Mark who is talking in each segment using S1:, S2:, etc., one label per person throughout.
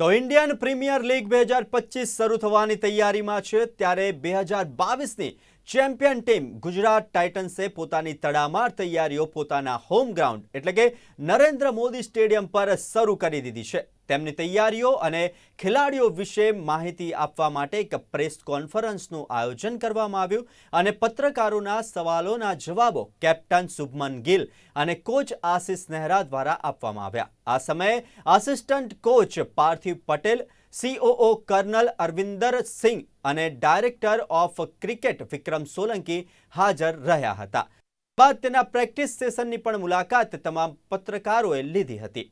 S1: તો Indian premier league બે હજાર પચીસ શરૂ થવાની તૈયારીમાં છે. ત્યારે બે હજાર બાવીસની ચેમ્પિયન ટીમ ગુજરાત ટાઇટન્સે પોતાની તડામાર તૈયારીઓ પોતાના હોમ ગ્રાઉન્ડ, એટલે કે નરેન્દ્ર મોદી સ્ટેડિયમ પર શરૂ કરી દીધી છે. તેમની તૈયારીઓ અને ખેલાડીઓ વિશે માહિતી આપવા માટે એક પ્રેસ કોન્ફરન્સનું આયોજન કરવામાં આવ્યું અને પત્રકારોના સવાલોના જવાબો કેપ્ટન શુભમન ગિલ અને કોચ આશિષ નહેરા દ્વારા આપવામાં આવ્યા. આ સમયે assistant coach Parthiv Patel COO colonel Arvinder Singh અને director of cricket Vikram Solanki હાજર રહ્યા હતા. બાદ તેના પ્રેક્ટિસ સેશનની પણ મુલાકાત તમામ પત્રકારોએ લીધી હતી.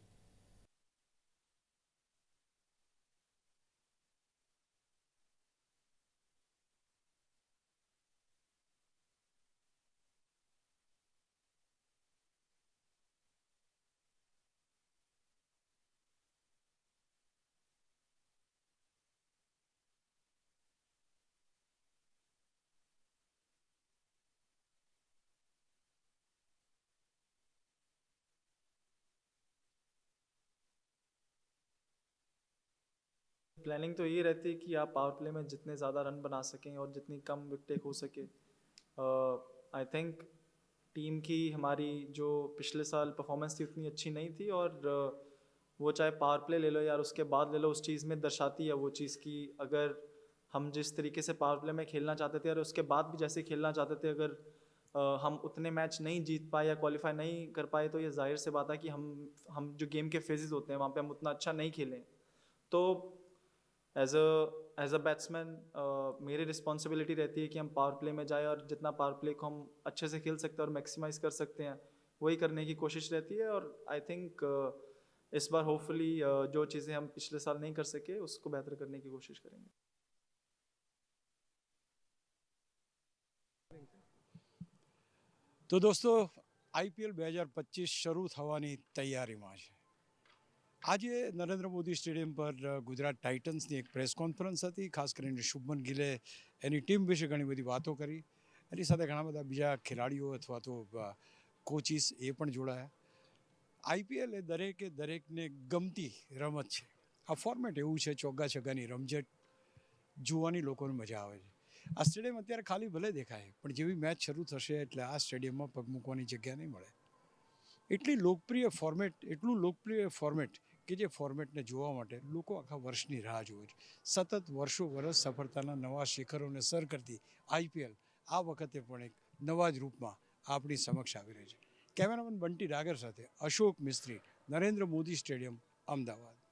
S2: प्लानिंग तो ये रहती है कि आप पावर प्ले में जितने ज़्यादा रन बना सकें और जितनी कम विकेट हो सके। आई थिंक टीम की हमारी जो पिछले साल परफॉर्मेंस थी उतनी अच्छी नहीं थी और uh, वो चाहे पावर प्ले ले लो यार उसके बाद ले लो उस चीज़ में दर्शाती है वो चीज़ की अगर हम जिस तरीके से पावर प्ले में खेलना चाहते थे और उसके बाद भी जैसे खेलना चाहते थे अगर uh, हम उतने मैच नहीं जीत पाए या क्वालिफाई नहीं कर पाए तो ये ज़ाहिर से बात है कि हम हम जो गेम के फेजेस होते हैं वहाँ पे हम उतना अच्छा नहीं खेलें। तो as a as a batsman मेरी रिस्पॉन्सिबिलिटी रहती है कि हम पावर प्ले में जाए और जितना पावर प्ले को हम अच्छे से खेल सकते हैं और मैक्सिमाइज कर सकते हैं वही करने की कोशिश रहती है और आई थिंक इस बार होपफुली जो चीज़ें हम पिछले साल नहीं कर सके उसको बेहतर करने की कोशिश करेंगे
S3: તો દોસ્તો આઈપીએલ બે હજાર પચીસ શરૂ થવાની તૈયારીમાં છે આજે નરેન્દ્ર મોદી સ્ટેડિયમ પર ગુજરાત ટાઇટન્સની એક પ્રેસ કોન્ફરન્સ હતી. ખાસ કરીને શુભમન ગિલે એની ટીમ વિશે ઘણી બધી વાતો કરી. એની સાથે ઘણા બધા બીજા ખેલાડીઓ અથવા તો કોચિસ એ પણ જોડાયા. આઈપીએલ એ દરેકે દરેકને ગમતી રમત છે. આ ફોર્મેટ એવું છે, ચોગ્ગા છગ્ગાની રમઝટ જોવાની લોકોને મજા આવે છે. આ સ્ટેડિયમ અત્યારે ખાલી ભલે દેખાય, પણ જેવી મેચ શરૂ થશે એટલે આ સ્ટેડિયમમાં પગ મૂકવાની જગ્યા નહીં મળે. એટલી લોકપ્રિય ફોર્મેટ એટલું લોકપ્રિય ફોર્મેટ કે જે ફોર્મેટને જોવા માટે લોકો આખા વર્ષની રાહ જુએ છે. સતત વર્ષો વર્ષ સફળતાના નવા શિખરોને સર કરતી આઈપીએલ આ વખતે પણ એક નવા જ રૂપમાં આપણી સમક્ષ આવી રહી છે. કેમેરામેન બંટી ડાગર સાથે અશોક મિસ્ત્રી, નરેન્દ્ર મોદી સ્ટેડિયમ, અમદાવાદ.